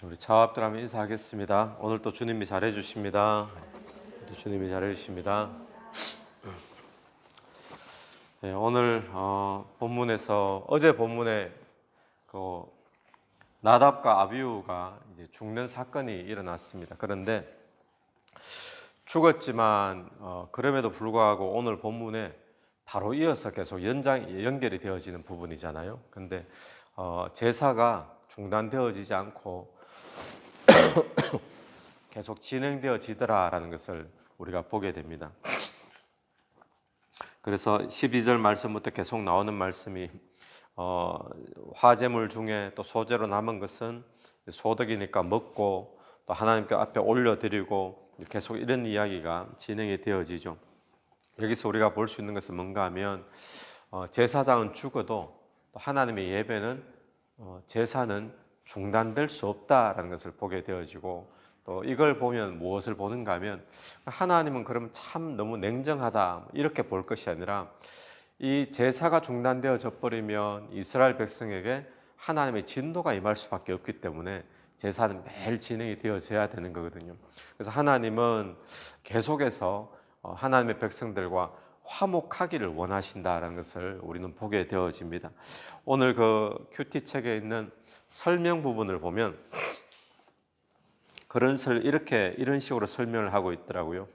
우리 차합들 한번 인사하겠습니다. 오늘 또 주님이 잘해 주십니다. 또 주님이 잘해 주십니다. 네, 오늘 어, 본문에서 어제 본문에 그 나답과 아비우가 죽는 사건이 일어났습니다. 그런데 죽었지만 어, 그럼에도 불구하고 오늘 본문에 바로 이어서 계속 연장 연결이 되어지는 부분이잖아요. 근데 어, 제사가 중단되어지지 않고 계속 진행되어지더라라는 것을 우리가 보게 됩니다. 그래서 12절 말씀부터 계속 나오는 말씀이 어, 화제물 중에 또 소재로 남은 것은 소득이니까 먹고 또 하나님께 앞에 올려드리고 계속 이런 이야기가 진행이 되어지죠. 여기서 우리가 볼 수 있는 것은 뭔가 하면 어, 제사장은 죽어도 또 하나님의 예배는 어, 제사는 중단될 수 없다라는 것을 보게 되어지고 또 이걸 보면 무엇을 보는가 하면 하나님은 그럼 참 너무 냉정하다 이렇게 볼 것이 아니라 이 제사가 중단되어져 버리면 이스라엘 백성에게 하나님의 진도가 임할 수밖에 없기 때문에 제사는 매일 진행이 되어져야 되는 거거든요. 그래서 하나님은 계속해서 어, 하나님의 백성들과 화목하기를 원하신다라는 것을 우리는 보게 되어집니다. 오늘 그 큐티 책에 있는 설명 부분을 보면 그런 설 이렇게 이런 식으로 설명을 하고 있더라고요.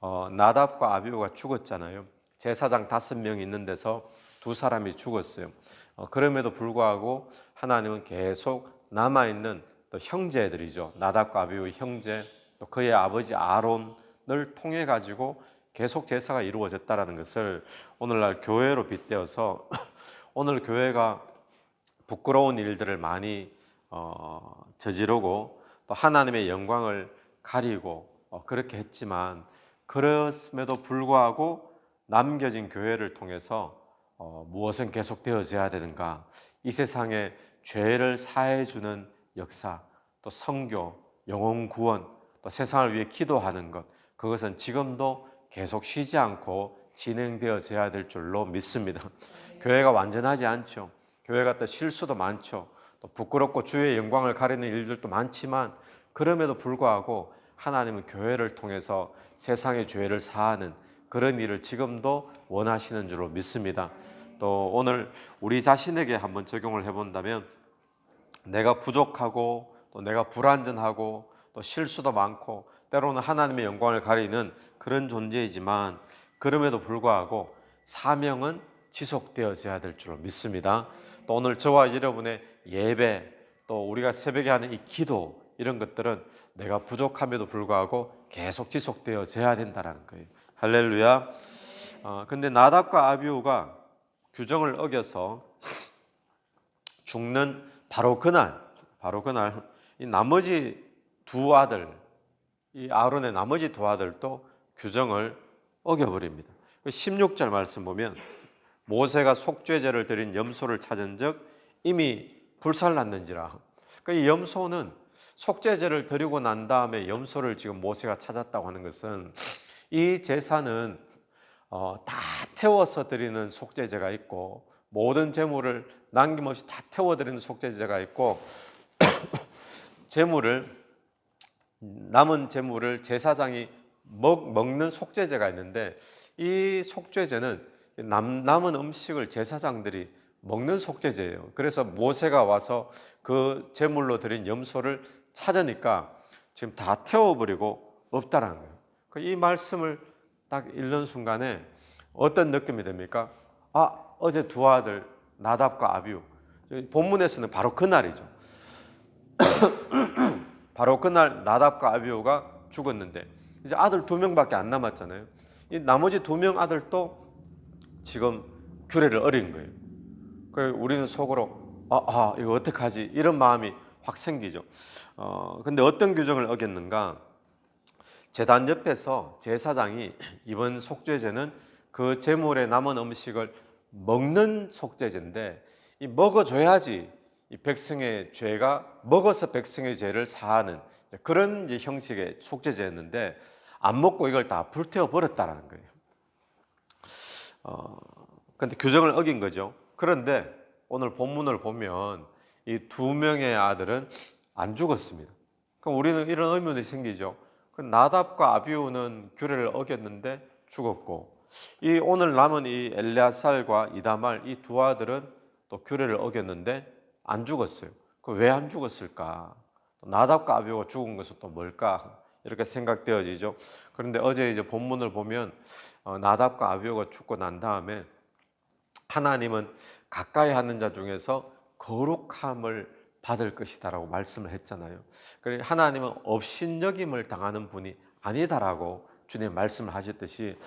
어, 나답과 아비오가 죽었잖아요. 제사장 다섯 명 있는 데서 두 사람이 죽었어요. 어, 그럼에도 불구하고 하나님은 계속 남아 있는 또 형제들이죠. 나답과 아비오의 형제, 또 그의 아버지 아론을 통해 가지고 계속 제사가 이루어졌다라는 것을 오늘날 교회로 빗대어서 오늘 교회가 부끄러운 일들을 많이 어, 저지르고 또 하나님의 영광을 가리고 어, 그렇게 했지만 그렇음에도 불구하고 남겨진 교회를 통해서 어, 무엇은 계속 되어져야 되는가? 이 세상에 죄를 사해 주는 역사, 또 성교, 영혼 구원, 또 세상을 위해 기도하는 것, 그것은 지금도 계속 쉬지 않고 진행되어져야 될 줄로 믿습니다. 교회가 완전하지 않죠. 교회가 또 실수도 많죠. 또 부끄럽고 주의 영광을 가리는 일들도 많지만 그럼에도 불구하고 하나님은 교회를 통해서 세상의 죄를 사하는 그런 일을 지금도 원하시는 줄로 믿습니다. 또 오늘 우리 자신에게 한번 적용을 해본다면 내가 부족하고 또 내가 불완전하고 또 실수도 많고 때로는 하나님의 영광을 가리는 그런 존재이지만 그럼에도 불구하고 사명은 지속되어져야 될 줄로 믿습니다. 또 오늘 저와 여러분의 예배 또 우리가 새벽에 하는 이 기도 이런 것들은 내가 부족함에도 불구하고 계속 지속되어져야 된다라는 거예요. 할렐루야. 어, 근데 나답과 아비우가 규정을 어겨서 죽는 바로 그날, 바로 그날 이 나머지 두 아들, 이 아론의 나머지 두 아들도 규정을 어겨버립니다. 16절 말씀 보면 모세가 속죄제를 드린 염소를 찾은 적 이미 불살났는지라. 그러니까 이 염소는 속죄제를 드리고 난 다음에 염소를 지금 모세가 찾았다고 하는 것은 이 제사는 어, 다 태워서 드리는 속죄제가 있고 모든 제물을 남김없이 다 태워 드리는 속죄제가 있고 제물을 남은 제물을 제사장이 먹, 먹는 속죄제가 있는데 이 속죄제는 남, 남은 음식을 제사장들이 먹는 속죄제예요. 그래서 모세가 와서 그 제물로 드린 염소를 찾으니까 지금 다 태워버리고 없다라는 거예요. 그이 말씀을 딱 읽는 순간에 어떤 느낌이 됩니까? 아 어제 두 아들 나답과 아비우 본문에서는 바로 그날이죠. 바로 그날 나답과 아비우가 죽었는데 이제 아들 두 명밖에 안 남았잖아요. 이 나머지 두 명 아들도 지금 규례를 어린 거예요. 그 우리는 속으로 아, 아 이거 어떡하지 이런 마음이 확 생기죠. 어 근데 어떤 규정을 어겼는가? 재단 옆에서 제사장이 이번 속죄제는 그 제물에 남은 음식을 먹는 속죄제인데 이 먹어줘야지 이 백성의 죄가 먹어서 백성의 죄를 사하는 그런 형식의 속죄제였는데 안 먹고 이걸 다 불태워 버렸다라는 거예요. 어, 근데 규정을 어긴 거죠. 그런데 오늘 본문을 보면 이 두 명의 아들은 안 죽었습니다. 그럼 우리는 이런 의문이 생기죠. 그 나답과 아비우는 규례를 어겼는데 죽었고 이 오늘 남은 이 엘레아살과 이다말 이 두 아들은 또 규례를 어겼는데 안 죽었어요. 그 왜 안 죽었을까? 나답과 아비우가 죽은 것은 또 뭘까? 이렇게 생각되어지죠. 그런데 어제 이제 본문을 보면 어, 나답과 아비우가 죽고 난 다음에 하나님은 가까이 하는 자 중에서 거룩함을 받을 것이다라고 말씀을 했잖아요. 그래 하나님은 업신여김을 당하는 분이 아니다라고 주님 말씀을 하셨듯이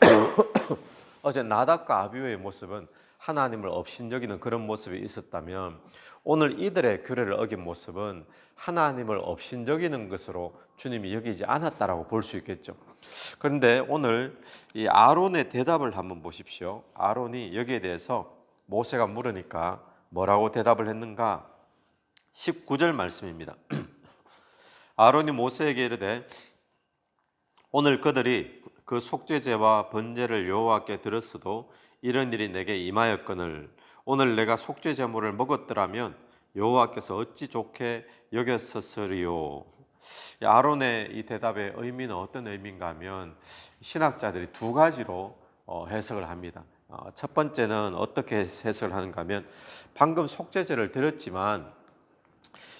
어제 나답과 아비우의 모습은 하나님을 업신여기는 그런 모습이 있었다면 오늘 이들의 규례를 어긴 모습은 하나님을 업신여기는 것으로 주님이 여기지 않았다라고 볼 수 있겠죠. 그런데 오늘 이 아론의 대답을 한번 보십시오. 아론이 여기에 대해서 모세가 물으니까 뭐라고 대답을 했는가? 19절 말씀입니다. 아론이 모세에게 이르되 오늘 그들이 그 속죄제와 번제를 여호와께 드렸어도 이런 일이 내게 임하였거늘 오늘 내가 속죄 제물을 먹었더라면 여호와께서 어찌 좋게 여겼었으리요. 이 아론의 이 대답의 의미는 어떤 의미인가 하면 신학자들이 두 가지로 어, 해석을 합니다. 어, 첫 번째는 어떻게 해석을 하는가 하면 방금 속죄제를 드렸지만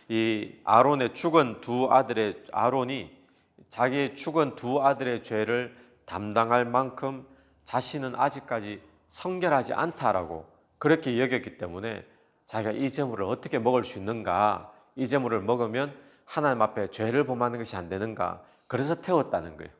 이 아론의 죽은 두 아들의 아론이 자기의 죽은 두 아들의 죄를 담당할 만큼 자신은 아직까지 성결하지 않다라고 그렇게 여겼기 때문에 자기가 이 제물을 어떻게 먹을 수 있는가? 이 제물을 먹으면 하나님 앞에 죄를 범하는 것이 안 되는가? 그래서 태웠다는 거예요.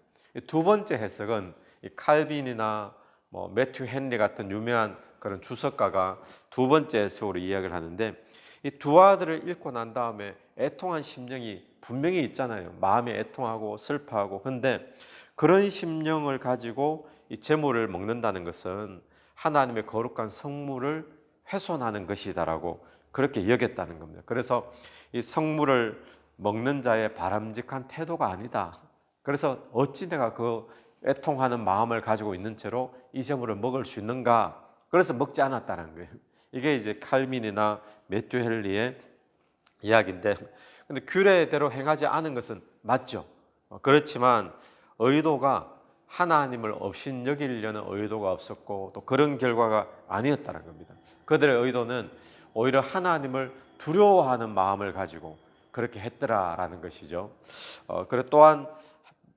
두 번째 해석은 칼빈이나 뭐 매튜 헨리 같은 유명한 그런 주석가가 두 번째 해석으로 이야기를 하는데 이 두 아들을 잃고 난 다음에 애통한 심령이 분명히 있잖아요. 마음이 애통하고 슬퍼하고. 근데 그런 심령을 가지고 이 제물을 먹는다는 것은 하나님의 거룩한 성물을 훼손하는 것이다라고 그렇게 여겼다는 겁니다. 그래서 이 성물을 먹는 자의 바람직한 태도가 아니다. 그래서 어찌 내가 그 애통하는 마음을 가지고 있는 채로 이 제물을 먹을 수 있는가? 그래서 먹지 않았다는 거예요. 이게 이제 칼민이나 매튜 헬리의 이야기인데, 근데 규례대로 행하지 않은 것은 맞죠. 어, 그렇지만 의도가 하나님을 없인 여기려는 의도가 없었고 또 그런 결과가 아니었다는 겁니다. 그들의 의도는 오히려 하나님을 두려워하는 마음을 가지고 그렇게 했더라라는 것이죠. 어, 그리고 또한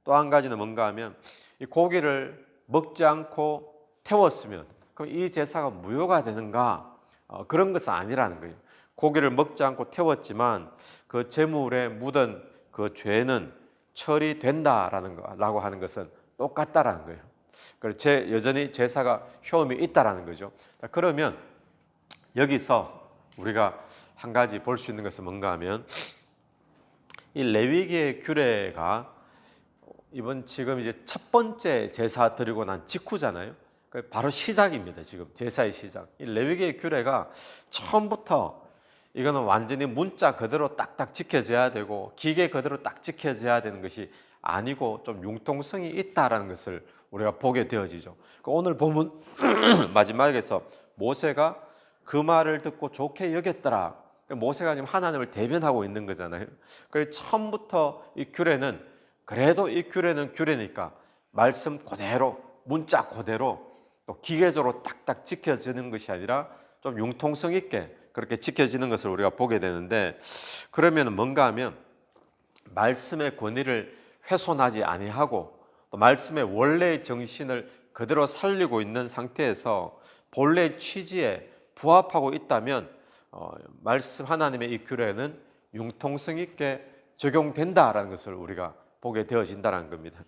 또 한 가지는 뭔가 하면 이 고기를 먹지 않고 태웠으면 그럼 이 제사가 무효가 되는가? 어, 그런 것은 아니라는 거예요. 고기를 먹지 않고 태웠지만 그 제물에 묻은 그 죄는 처리된다라는 거라고 하는 것은 똑같다라는 거예요. 그래서 제 여전히 제사가 효험이 있다라는 거죠. 그러면 여기서 우리가 한 가지 볼 수 있는 것은 뭔가 하면 이 레위기의 규례가 이번 지금 이제 첫 번째 제사 드리고 난 직후잖아요. 그 바로 시작입니다. 지금 제사의 시작. 이 레위기의 규례가 처음부터 이거는 완전히 문자 그대로 딱딱 지켜져야 되고 기계 그대로 딱 지켜져야 되는 것이 아니고 좀 융통성이 있다라는 것을 우리가 보게 되어지죠. 그 오늘 본문 마지막에서 모세가 그 말을 듣고 좋게 여겼더라. 모세가 지금 하나님을 대변하고 있는 거잖아요. 그래서 처음부터 이 규례는 그래도 이 규례는 규례니까 말씀 그대로 문자 그대로 또 기계적으로 딱딱 지켜지는 것이 아니라 좀 융통성 있게 그렇게 지켜지는 것을 우리가 보게 되는데 그러면 뭔가 하면 말씀의 권위를 훼손하지 아니하고 또 말씀의 원래의 정신을 그대로 살리고 있는 상태에서 본래 취지에 부합하고 있다면 어, 말씀 하나님의 이 규례는 융통성 있게 적용된다라는 것을 우리가 보게 되어진다는 겁니다.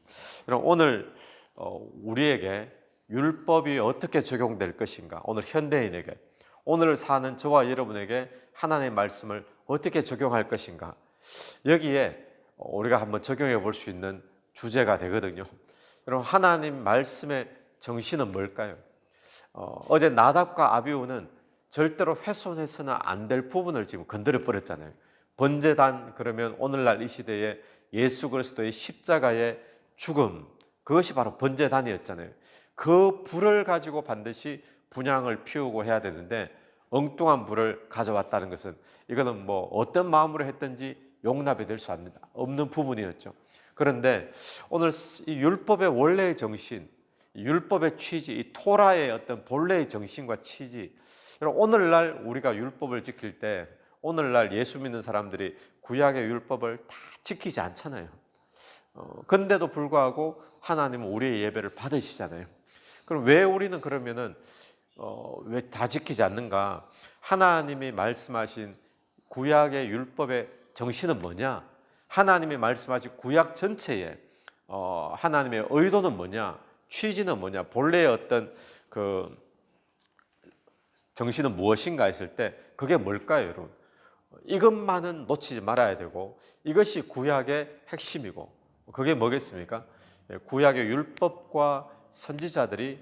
그럼 오늘 어, 우리에게 율법이 어떻게 적용될 것인가? 오늘 현대인에게 오늘 사는 저와 여러분에게 하나님의 말씀을 어떻게 적용할 것인가? 여기에 우리가 한번 적용해 볼 수 있는 주제가 되거든요. 여러분 하나님 말씀의 정신은 뭘까요? 어, 제 나답과 아비우는 절대로 훼손해서는 안 될 부분을 지금 건드려 버렸잖아요. 번제단 그러면 오늘날 이 시대에 예수 그리스도의 십자가의 죽음 그것이 바로 번제단이었잖아요. 그 불을 가지고 반드시 분양을 피우고 해야 되는데 엉뚱한 불을 가져왔다는 것은 이거는 뭐 어떤 마음으로 했든지 용납이 될 수 없는 부분이었죠. 그런데 오늘 이 율법의 원래의 정신, 율법의 취지, 이 토라의 어떤 본래의 정신과 취지. 여러분 오늘날 우리가 율법을 지킬 때 오늘날 예수 믿는 사람들이 구약의 율법을 다 지키지 않잖아요. 어, 근데도 불구하고 하나님은 우리의 예배를 받으시잖아요. 그럼 왜 우리는 그러면은 어, 왜 다 지키지 않는가? 하나님이 말씀하신 구약의 율법의 정신은 뭐냐? 하나님이 말씀하신 구약 전체에 어, 하나님의 의도는 뭐냐? 취지는 뭐냐? 본래의 어떤 그 정신은 무엇인가 했을 때 그게 뭘까요, 여러분? 이것만은 놓치지 말아야 되고 이것이 구약의 핵심이고 그게 뭐겠습니까? 예, 구약의 율법과 선지자들이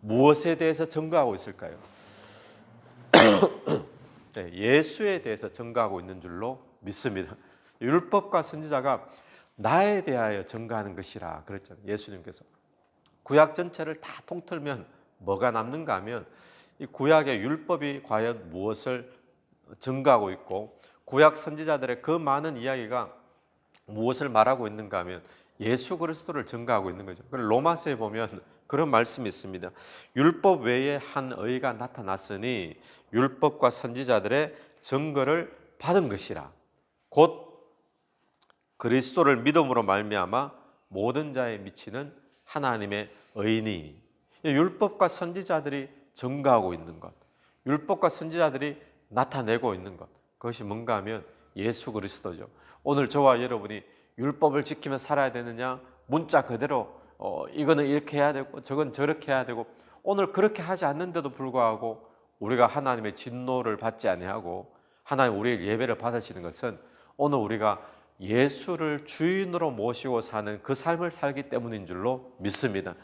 무엇에 대해서 증거하고 있을까요? 네, 예수에 대해서 증거하고 있는 줄로 믿습니다. 율법과 선지자가 나에 대하여 증거하는 것이라 그랬잖아요. 예수님께서 구약 전체를 다 통틀면 뭐가 남는가 하면 이 구약의 율법이 과연 무엇을 증거하고 있고 구약 선지자들의 그 많은 이야기가 무엇을 말하고 있는가 하면 예수 그리스도를 증거하고 있는 거죠. 로마서에 보면 그런 말씀이 있습니다. 율법 외에 한 의가 나타났으니 율법과 선지자들의 증거를 받은 것이라. 곧 그리스도를 믿음으로 말미암아 모든 자에 미치는 하나님의 의니. 율법과 선지자들이 증거하고 있는 것. 율법과 선지자들이 나타내고 있는 것. 그것이 뭔가 하면 예수 그리스도죠. 오늘 저와 여러분이 율법을 지키며 살아야 되느냐? 문자 그대로 어, 이거는 이렇게 해야 되고 저건 저렇게 해야 되고 오늘 그렇게 하지 않는데도 불구하고 우리가 하나님의 진노를 받지 아니하고 하나님 우리의 예배를 받으시는 것은 오늘 우리가 예수를 주인으로 모시고 사는 그 삶을 살기 때문인 줄로 믿습니다.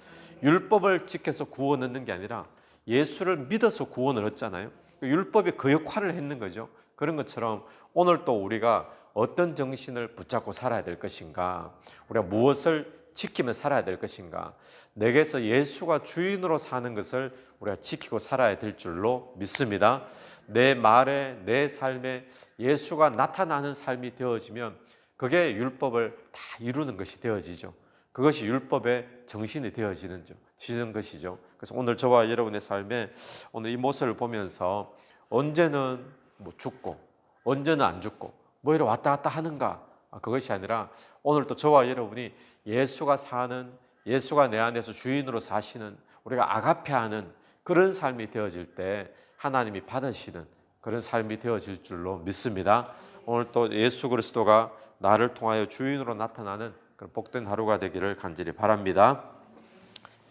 율법을 지켜서 구원 얻는 게 아니라 예수를 믿어서 구원을 얻잖아요. 율법이 그 역할을 했는 거죠. 그런 것처럼 오늘 또 우리가 어떤 정신을 붙잡고 살아야 될 것인가? 우리가 무엇을 지키며 살아야 될 것인가? 내게서 예수가 주인으로 사는 것을 우리가 지키고 살아야 될 줄로 믿습니다. 내 말에 내 삶에 예수가 나타나는 삶이 되어지면 그게 율법을 다 이루는 것이 되어지죠. 그것이 율법의 정신이 되어지는 지는 것이죠. 그래서 오늘 저와 여러분의 삶에 오늘 이 모습을 보면서 언제는 뭐 죽고 언제는 안 죽고 뭐 이래 왔다 갔다 하는가 아, 그것이 아니라 오늘 또 저와 여러분이 예수가 사는 예수가 내 안에서 주인으로 사시는 우리가 아가페하는 그런 삶이 되어질 때 하나님이 받으시는 그런 삶이 되어질 줄로 믿습니다. 오늘 또 예수 그리스도가 나를 통하여 주인으로 나타나는 그런 복된 하루가 되기를 간절히 바랍니다.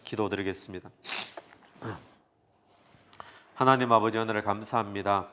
기도드리겠습니다. 하나님 아버지 은혜를 감사합니다.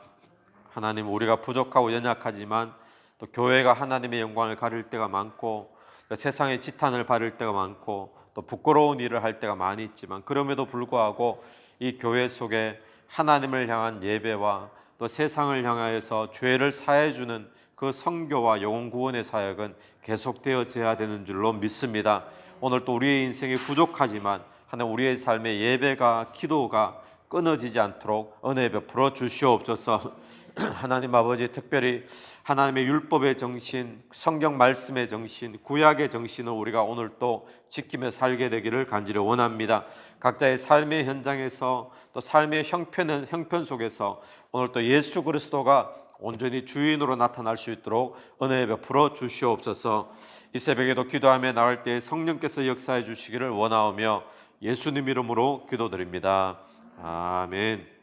하나님 우리가 부족하고 연약하지만 또 교회가 하나님의 영광을 가릴 때가 많고 세상의 지탄을 받을 때가 많고 또 부끄러운 일을 할 때가 많이 있지만 그럼에도 불구하고 이 교회 속에 하나님을 향한 예배와 또 세상을 향하여서 죄를 사해 주는 그 성교와 영혼 구원의 사역은 계속되어져야 되는 줄로 믿습니다. 오늘 또 우리의 인생이 부족하지만 하나님 우리의 삶의 예배가 기도가 끊어지지 않도록 은혜 베풀어 주시옵소서. 하나님 아버지 특별히 하나님의 율법의 정신, 성경 말씀의 정신, 구약의 정신을 우리가 오늘 또 지키며 살게 되기를 간절히 원합니다. 각자의 삶의 현장에서 또 삶의 형편 형편 속에서 오늘 또 예수 그리스도가 온전히 주인으로 나타날 수 있도록 은혜 베풀어 주시옵소서. 이 새벽에도 기도하며 나올 때 성령께서 역사해 주시기를 원하오며 예수님 이름으로 기도드립니다. 아멘.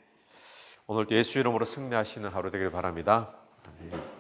오늘도 예수 이름으로 승리하시는 하루 되길 바랍니다. 아멘.